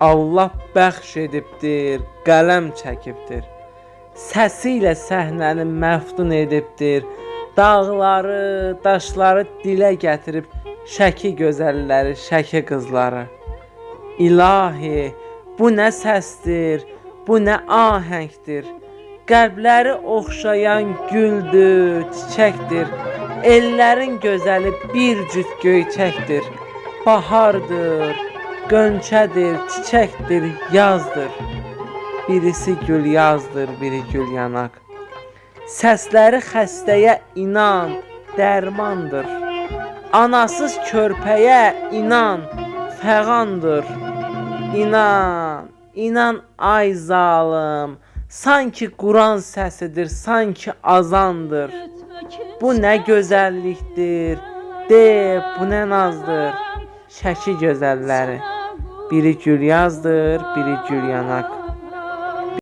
Allah bəxş edibdir, qələm çəkibdir. Səsi ilə səhnəni məftun edibdir. Dağları, daşları dilə gətirib şəki gözəlləri, şəki qızları. İlahi, bu nə səsdir, bu nə ahəngdir. Qəlbləri oxşayan güldür, çiçəkdir. Ellərin gözəli bir cüt göyçəkdir. Bahardır, gönçədir, çiçəkdir, yazdır. Birisi gül yazdır, biri gül yanaq. Səsləri xəstəyə inan, dərmandır. Anasız körpəyə inan, fəğandır. İnan, inan ay zalım. Sanki Quran səsidir, sanki azandır. Bu nə gözəllikdir. De, bu nə nazdır. Şəki gözəlləri. Biri yazdır, biri yanaq.